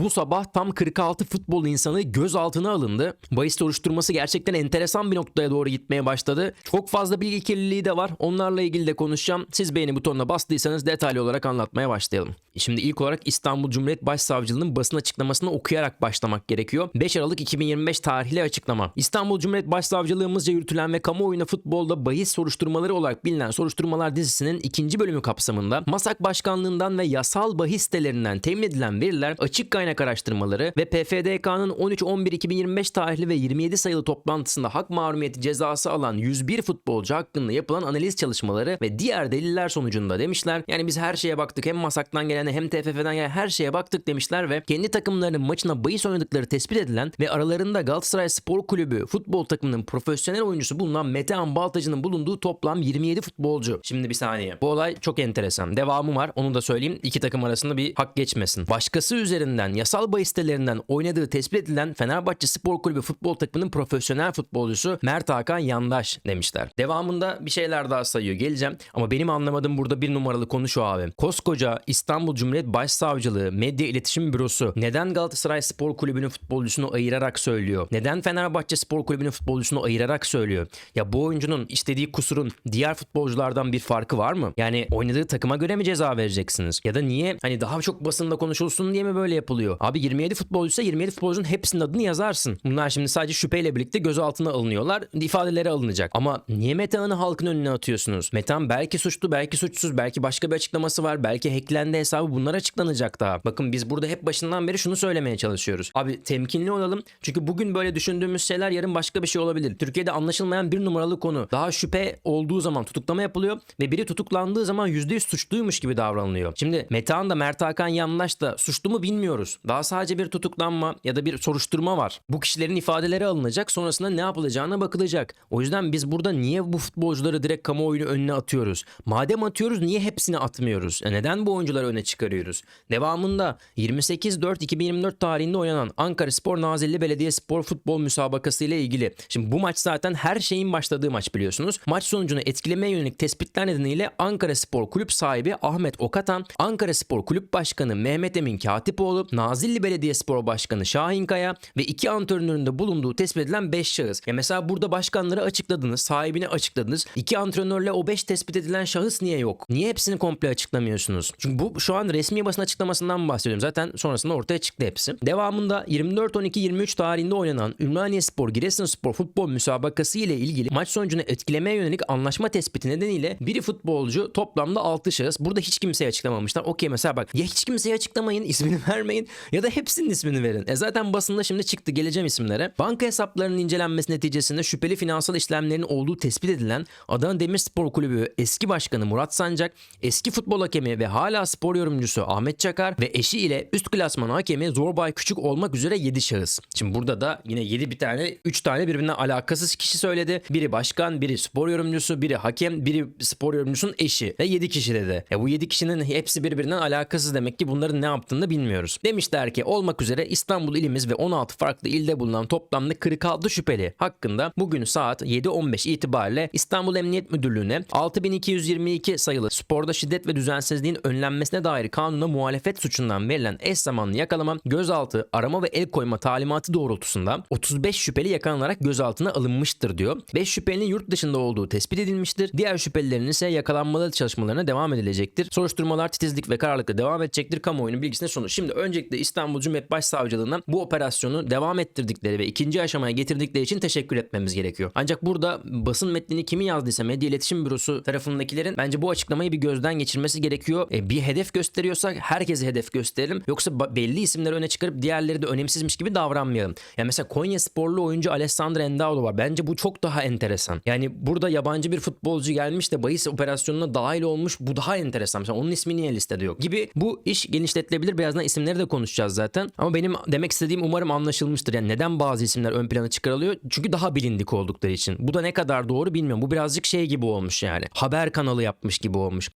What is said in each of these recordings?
Bu sabah tam 46 futbol insanı gözaltına alındı. Bahis soruşturması gerçekten enteresan bir noktaya doğru gitmeye başladı. Çok fazla bilgi kirliliği de var. Onlarla ilgili de konuşacağım. Siz beğeni butonuna bastıysanız detaylı olarak anlatmaya başlayalım. Şimdi ilk olarak İstanbul Cumhuriyet Başsavcılığı'nın basın açıklamasını okuyarak başlamak gerekiyor. 5 Aralık 2025 tarihli açıklama. İstanbul Cumhuriyet Başsavcılığımızca yürütülen ve kamuoyuna futbolda bahis soruşturmaları olarak bilinen soruşturmalar dizisinin ikinci bölümü kapsamında MASAK Başkanlığından ve yasal bahis sitelerinden temin edilen veriler açık kaynak araştırmaları ve PFDK'nın 13-11-2025 tarihli ve 27 sayılı toplantısında hak mahrumiyeti cezası alan 101 futbolcu hakkında yapılan analiz çalışmaları ve diğer deliller sonucunda demişler. Yani biz her şeye baktık hem MASAK'tan gelene hem TFF'den gelen her şeye baktık demişler ve kendi takımlarının maçına bahis oynadıkları tespit edilen ve aralarında Galatasaray Spor Kulübü futbol takımının profesyonel oyuncusu bulunan Metehan Baltacı'nın bulunduğu toplam 27 futbolcu. Şimdi bir saniye. Bu olay çok enteresan. Devamı var. Onu da söyleyeyim. İki takım arasında bir hak geçmesin. Başkası üzerinden yasal bahis sitelerinden oynadığı tespit edilen Fenerbahçe Spor Kulübü futbol takımının profesyonel futbolcusu Mert Hakan Yandaş demişler. Devamında bir şeyler daha sayıyor. Geleceğim. Ama benim anlamadığım burada bir numaralı konu şu abi. Koskoca İstanbul Cumhuriyet Başsavcılığı Medya İletişim Bürosu neden Galatasaray Spor Kulübü'nün futbolcusunu ayırarak söylüyor? Neden Fenerbahçe Spor Kulübü'nün futbolcusunu ayırarak söylüyor? Ya bu oyuncunun istediği kusurun diğer futbolculardan bir farkı var mı? Yani oynadığı takıma göre mi ceza vereceksiniz? Ya da niye hani daha çok basında konuşulsun diye mi böyle yapılıyor? Abi 27 futbolcuysa 27 futbolcunun hepsinin adını yazarsın. Bunlar şimdi sadece şüpheyle birlikte gözaltına alınıyorlar. ifadeleri alınacak. Ama niye Metehan'ı halkın önüne atıyorsunuz? Metehan belki suçlu, belki suçsuz, belki başka bir açıklaması var. Belki hacklendi hesabı bunlar açıklanacak daha. Bakın biz burada hep başından beri şunu söylemeye çalışıyoruz. Abi temkinli olalım. Çünkü bugün böyle düşündüğümüz şeyler yarın başka bir şey olabilir. Türkiye'de anlaşılmayan bir numaralı konu. Daha şüphe olduğu zaman tutuklama yapılıyor ve biri tutuklandığı zaman %100 suçluymuş gibi davranılıyor. Şimdi Metehan da Mert Hakan Yandaş da suçlu mu bilmiyoruz. Daha sadece bir tutuklanma ya da bir soruşturma var. Bu kişilerin ifadeleri alınacak sonrasında ne yapılacağına bakılacak. O yüzden biz burada niye bu futbolcuları direkt kamuoyunu önüne atıyoruz? Madem atıyoruz niye hepsini atmıyoruz? E neden bu oyuncuları öne çıkarıyoruz? Devamında 28-4-2024 tarihinde oynanan Ankara Spor Nazilli Belediye Spor Futbol Müsabakası ile ilgili. Şimdi bu maç zaten her şeyin başladığı maç biliyorsunuz. Maç sonucunu etkilemeye yönelik tespitler nedeniyle Ankara Spor Kulüp sahibi Ahmet Okatan, Ankara Spor Kulüp Başkanı Mehmet Emin Katipoğlu, Nazilli Belediye Spor Başkanı Şahin Kaya ve iki antrenörün de bulunduğu tespit edilen 5 şahıs. Ya mesela burada başkanları açıkladınız, sahibini açıkladınız. İki antrenörle o 5 tespit edilen şahıs niye yok? Niye hepsini komple açıklamıyorsunuz? Çünkü bu şu an resmi basın açıklamasından bahsediyorum. Zaten sonrasında ortaya çıktı hepsi. Devamında 24-12-23 tarihinde oynanan Ümraniye Spor Giresunspor futbol müsabakası ile ilgili maç sonucunu etkilemeye yönelik anlaşma tespiti nedeniyle biri futbolcu toplamda 6 şahıs. Burada hiç kimseye açıklamamışlar. Okey mesela bak ya hiç kimseye açıklamayın ismini vermeyin ya da hepsinin ismini verin. E zaten basında şimdi çıktı geleceğim isimlere. Banka hesaplarının incelenmesi neticesinde şüpheli finansal işlemlerin olduğu tespit edilen Adana Demirspor Kulübü eski başkanı Murat Sancak, eski futbol hakemi ve hala spor yorumcusu Ahmet Çakar ve eşi ile üst klasman hakemi Zorbay Küçük olmak üzere 7 şahıs. Şimdi burada da yine 7 bir tane 3 tane birbirinden alakasız kişi söyledi. Biri başkan, biri spor yorumcusu, biri hakem, biri spor yorumcusunun eşi ve 7 kişi dedi. Ya bu 7 kişinin hepsi birbirinden alakasız demek ki bunların ne yaptığını bilmiyoruz. Demişler ki olmak üzere İstanbul ilimiz ve 16 farklı ilde bulunan toplamda 46 şüpheli hakkında bugün saat 7.15 itibariyle İstanbul Emniyet Müdürlüğü'ne 6222 sayılı sporda şiddet ve düzensizliğin önlenmesine dair kanuna muhalefet suçundan verilen eş zamanlı yakalama, gözaltı, arama ve el koyma talimatı doğrultusunda 35 şüpheli yakalanarak gözaltına alınmıştır diyor. 5 şüphelinin yurt dışında olduğu tespit edilmiştir. Diğer şüphelilerin ise yakalanmaları çalışmalarına devam edilecektir. Soruşturmalar titizlik ve kararlılıkla devam edecektir. Kamuoyunun bilgisine sonu. Şimdi öncelikle İstanbul Cumhuriyet Başsavcılığına bu operasyonu devam ettirdikleri ve ikinci aşamaya getirdikleri için teşekkür etmemiz gerekiyor. Ancak burada basın metnini kimi yazdıysa Medya İletişim Bürosu tarafındakilerin bence bu açıklamayı bir gözden geçirmesi gerekiyor. E, bir hedef gösteriyorsak herkese hedef gösterelim. Yoksa belli isimleri öne çıkarıp diğerleri de önemsizmiş gibi davranmayalım. Yani mesela Konya sporlu oyuncu Alessandro Endaulo var. Bence bu çok daha enteresan. Yani burada yabancı bir futbolcu gelmiş de bahis operasyonuna dahil olmuş. Bu daha enteresan. Mesela onun ismi niye listede yok? Gibi bu iş genişletilebilir. Birazdan isimleri de konuşacağız zaten. Ama benim demek istediğim umarım anlaşılmıştır. Yani neden bazı isimler ön plana çıkarılıyor? Çünkü daha bilindik oldukları için. Bu da ne kadar doğru bilmiyorum. Bu birazcık şey gibi olmuş yani. Haber kanalı yapmış gibi olmuş.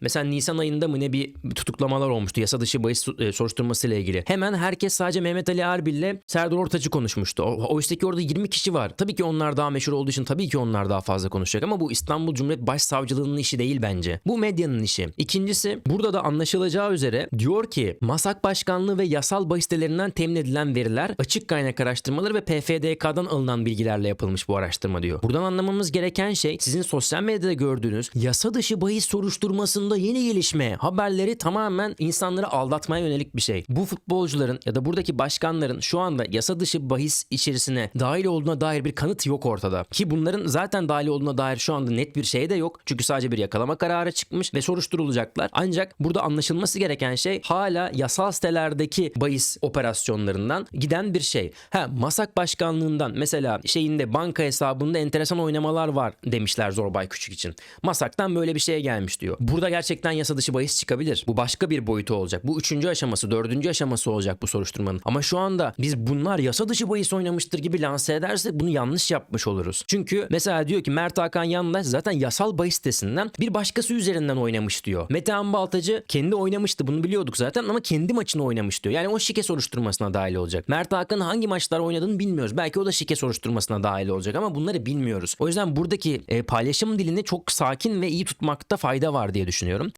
Mesela Nisan ayında mı ne bir tutuklamalar olmuştu yasa dışı bahis e, soruşturması ile ilgili. Hemen herkes sadece Mehmet Ali Erbil ile Serdar Ortaç'ı konuşmuştu. Oysa ki orada 20 kişi var. Tabii ki onlar daha meşhur olduğu için tabii ki onlar daha fazla konuşacak ama bu İstanbul Cumhuriyet Başsavcılığının işi değil bence. Bu medyanın işi. İkincisi burada da anlaşılacağı üzere diyor ki Masak Başkanlığı ve yasal bahis sitelerinden temin edilen veriler açık kaynak araştırmaları ve PFDK'dan alınan bilgilerle yapılmış bu araştırma diyor. Buradan anlamamız gereken şey sizin sosyal medyada gördüğünüz yasa dışı bahis soruşturmasında yeni gelişme haberleri tamamen insanları aldatmaya yönelik bir şey. Bu futbolcuların ya da buradaki başkanların şu anda yasa dışı bahis içerisine dahil olduğuna dair bir kanıt yok ortada. Ki bunların zaten dahil olduğuna dair şu anda net bir şey de yok. Çünkü sadece bir yakalama kararı çıkmış ve soruşturulacaklar. Ancak burada anlaşılması gereken şey hala yasal sitelerdeki bahis operasyonlarından giden bir şey. Ha Masak Başkanlığından mesela şeyinde banka hesabında enteresan oynamalar var demişler Zorbay Küçük için. Masak'tan böyle bir şeye gelmiş diyor. Burada gerçekten yasa dışı bahis çıkabilir. Bu başka bir boyutu olacak. Bu üçüncü aşaması, dördüncü aşaması olacak bu soruşturmanın. Ama şu anda biz bunlar yasa dışı bahis oynamıştır gibi lanse edersek bunu yanlış yapmış oluruz. Çünkü mesela diyor ki Mert Hakan Yandaş zaten yasal bahis sitesinden bir başkası üzerinden oynamış diyor. Metehan Baltacı kendi oynamıştı bunu biliyorduk zaten ama kendi maçını oynamış diyor. Yani o şike soruşturmasına dahil olacak. Mert Hakan hangi maçlar oynadığını bilmiyoruz. Belki o da şike soruşturmasına dahil olacak ama bunları bilmiyoruz. O yüzden buradaki e, paylaşım dilini çok sakin ve iyi tutmakta fayda var diye düşünüyorum. ingeniøren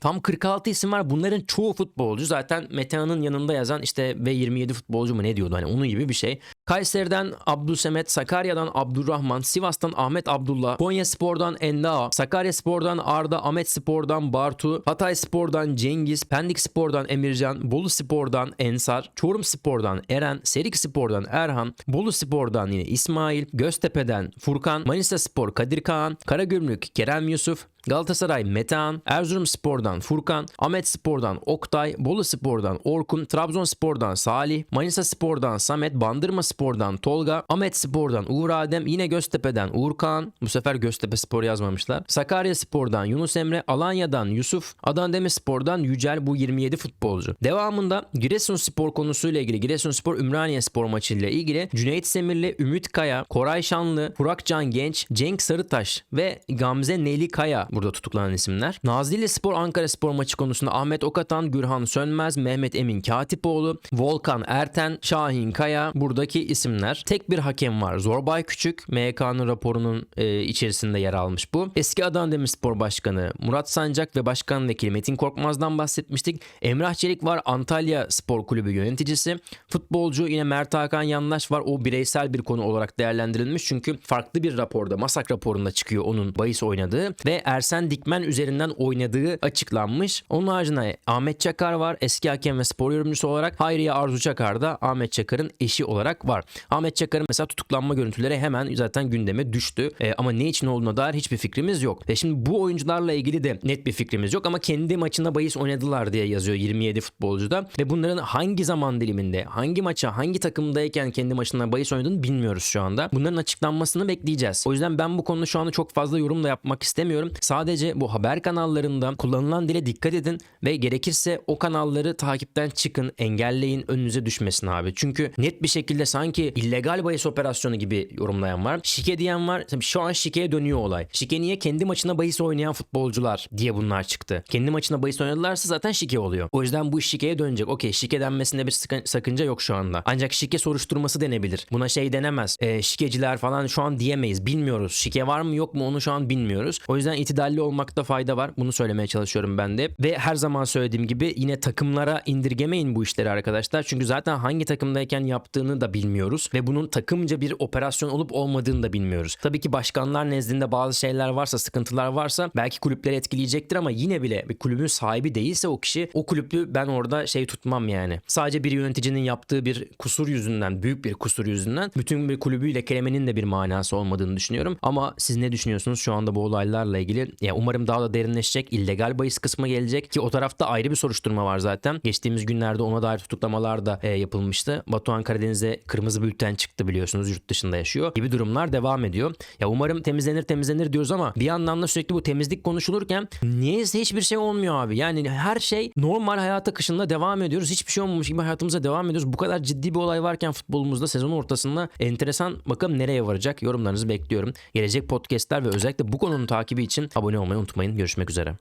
Tam 46 isim var. Bunların çoğu futbolcu. Zaten Metehan'ın yanında yazan işte ve 27 futbolcu mu ne diyordu hani onun gibi bir şey. Kayseri'den Abdülsemet, Sakarya'dan Abdurrahman, Sivas'tan Ahmet Abdullah, Konya Spor'dan Enda, Sakarya Spor'dan Arda, Ahmet Spor'dan Bartu, Hatay Spor'dan Cengiz, Pendik Spor'dan Emircan, Bolu Spor'dan Ensar, Çorum Spor'dan Eren, Serik Spor'dan Erhan, Bolu Spor'dan yine İsmail, Göztepe'den Furkan, Manisa Spor Kadir Kaan, Karagümrük Kerem Yusuf, Galatasaray Metehan, Erzurum Spor'dan Furkan, Ahmet Spor'dan Oktay, Bolu Spor'dan Orkun, Trabzonspor'dan Salih, Manisa Spor'dan Samet, Bandırma Spor'dan Tolga, Ahmet Spor'dan Uğur Adem, yine Göztepe'den Uğur Kağan, bu sefer Göztepe Spor yazmamışlar. Sakarya Spor'dan Yunus Emre, Alanya'dan Yusuf, Adana Demirspor'dan Yücel bu 27 futbolcu. Devamında Giresunspor konusuyla ilgili Giresunspor Ümraniye Spor maçıyla ilgili Cüneyt Semirli, Ümit Kaya, Koray Şanlı, Burak Can Genç, Cenk Sarıtaş ve Gamze Neli Kaya burada tutuklanan isimler. Nazilli Spor Ankara Spor maçı konusunda Ahmet Okatan, Gürhan Sönmez, Mehmet Emin Katipoğlu, Volkan Erten, Şahin Kaya buradaki isimler. Tek bir hakem var. Zorbay Küçük MK'nın raporunun e, içerisinde yer almış bu. Eski Adana Demirspor Başkanı Murat Sancak ve Başkan Vekili Metin Korkmaz'dan bahsetmiştik. Emrah Çelik var. Antalya Spor Kulübü yöneticisi. Futbolcu yine Mert Hakan Yandaş var. O bireysel bir konu olarak değerlendirilmiş. Çünkü farklı bir raporda, Masak raporunda çıkıyor onun bahis oynadığı ve Ersen Dikmen üzerinden oynadığı açıklanmış. Onun haricinde Ahmet Çakar var. Eski hakem ve spor yorumcusu olarak. Hayriye Arzu Çakar da Ahmet Çakar'ın eşi olarak var. Ahmet Çakar'ın mesela tutuklanma görüntüleri hemen zaten gündeme düştü. E, ama ne için olduğuna dair hiçbir fikrimiz yok. Ve şimdi bu oyuncularla ilgili de net bir fikrimiz yok ama kendi maçında bahis oynadılar diye yazıyor 27 futbolcuda. Ve bunların hangi zaman diliminde, hangi maça, hangi takımdayken kendi maçında bahis oynadığını bilmiyoruz şu anda. Bunların açıklanmasını bekleyeceğiz. O yüzden ben bu konuda şu anda çok fazla yorum da yapmak istemiyorum. Sadece bu haber kanallarında kullanılan dile dikkat edin ve gerekirse o kanalları takipten çıkın, engelleyin, önünüze düşmesin abi. Çünkü net bir şekilde sanki illegal bahis operasyonu gibi yorumlayan var. Şike diyen var. Tabii şu an şikeye dönüyor olay. Şike niye? Kendi maçına bahis oynayan futbolcular diye bunlar çıktı. Kendi maçına bahis oynadılarsa zaten şike oluyor. O yüzden bu iş şikeye dönecek. Okey şike denmesinde bir sakınca yok şu anda. Ancak şike soruşturması denebilir. Buna şey denemez. E, şikeciler falan şu an diyemeyiz. Bilmiyoruz. Şike var mı yok mu onu şu an bilmiyoruz. O yüzden itidalli olmakta fayda var. Bunu söylemeye çalışıyorum ben de. Ve her zaman söylediğim gibi yine takımlara indirgemeyin bu işleri arkadaşlar. Çünkü zaten hangi takımdayken yaptığını da bilmiyoruz. Ve bunun takımca bir operasyon olup olmadığını da bilmiyoruz. Tabii ki başkanlar nezdinde bazı şeyler varsa, sıkıntılar varsa belki kulüpleri etkileyecektir ama yine bile bir kulübün sahibi değilse o kişi o kulüpü ben orada şey tutmam yani. Sadece bir yöneticinin yaptığı bir kusur yüzünden, büyük bir kusur yüzünden bütün bir kulübü lekelemenin de bir manası olmadığını düşünüyorum. Ama siz ne düşünüyorsunuz şu anda bu olaylarla ilgili. Ya umarım daha da derinleşecek. illegal bahis kısmı gelecek ki o tarafta ayrı bir soruşturma var zaten. Geçtiğimiz günlerde ona dair tutuklamalar da e, yapılmıştı. Batuhan Karadeniz'e kırmızı bülten çıktı biliyorsunuz yurt dışında yaşıyor gibi durumlar devam ediyor. Ya umarım temizlenir temizlenir diyoruz ama bir yandan da sürekli bu temizlik konuşulurken niyeyse hiçbir şey olmuyor abi. Yani her şey normal hayat akışında devam ediyoruz. Hiçbir şey olmamış gibi hayatımıza devam ediyoruz. Bu kadar ciddi bir olay varken futbolumuzda sezon ortasında enteresan bakalım nereye varacak yorumlarınızı bekliyorum. Gelecek podcastler ve özellikle bu konunun takibi için abone olmayı unutmayın. Görüşmek üzere.